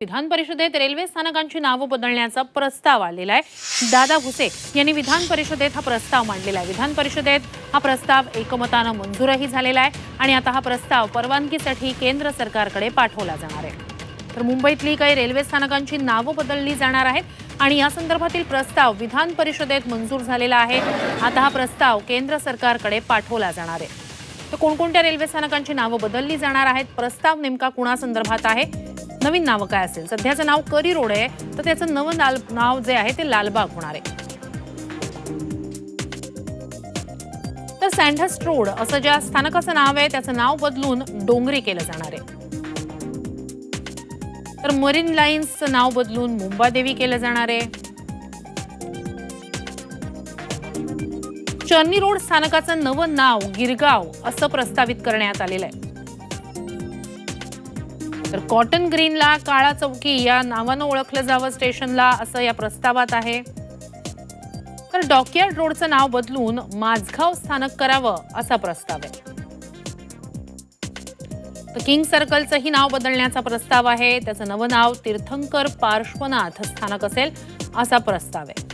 विधान परिषदेत रेल्वे स्थानकांची नावं बदलण्याचा प्रस्ताव आलेला आहे. दादा भुसे यांनी विधान परिषदेत हा प्रस्ताव मांडलेला आहे. विधान परिषदेत हा प्रस्ताव एकमतानं मंजूरही झालेला आहे आणि आता हा प्रस्ताव परवानगीसाठी केंद्र सरकारकडे पाठवला जाणार आहे. तर मुंबईतली काही रेल्वे स्थानकांची नावं बदलली जाणार आहेत आणि या संदर्भातील प्रस्ताव विधान परिषदेत मंजूर झालेला आहे. आता हा प्रस्ताव केंद्र सरकारकडे पाठवला जाणार आहे. तर कोणकोणत्या रेल्वे स्थानकांची नावं बदलली जाणार आहेत? प्रस्ताव नेमका कुणासंदर्भात आहे? नवीन नावं काय असेल? सध्याचं नाव करी रोड आहे तर त्याचं नवं लाल नाव जे आहे ते लालबाग होणार आहे. तर सँडस्ट रोड असं ज्या स्थानकाचं नाव आहे त्याचं नाव बदलून डोंगरी केलं जाणार आहे. तर मरीन लाईन्सचं नाव बदलून मुंबादेवी केलं जाणार आहे. चर्नी रोड स्थानकाचं नवं नाव गिरगाव असं प्रस्तावित करण्यात आलेलं आहे. तर कॉटन ग्रीनला काळा चौकी या नावानं ओळखलं जावं स्टेशनला असं या प्रस्तावात आहे. तर डॉकयार्ड रोडचं नाव बदलून माझगाव स्थानक करावं असा प्रस्ताव आहे. तर किंग सर्कलचंही नाव बदलण्याचा प्रस्ताव आहे. त्याचं नवं नाव तीर्थंकर पार्श्वनाथ स्थानक असेल असा प्रस्ताव आहे.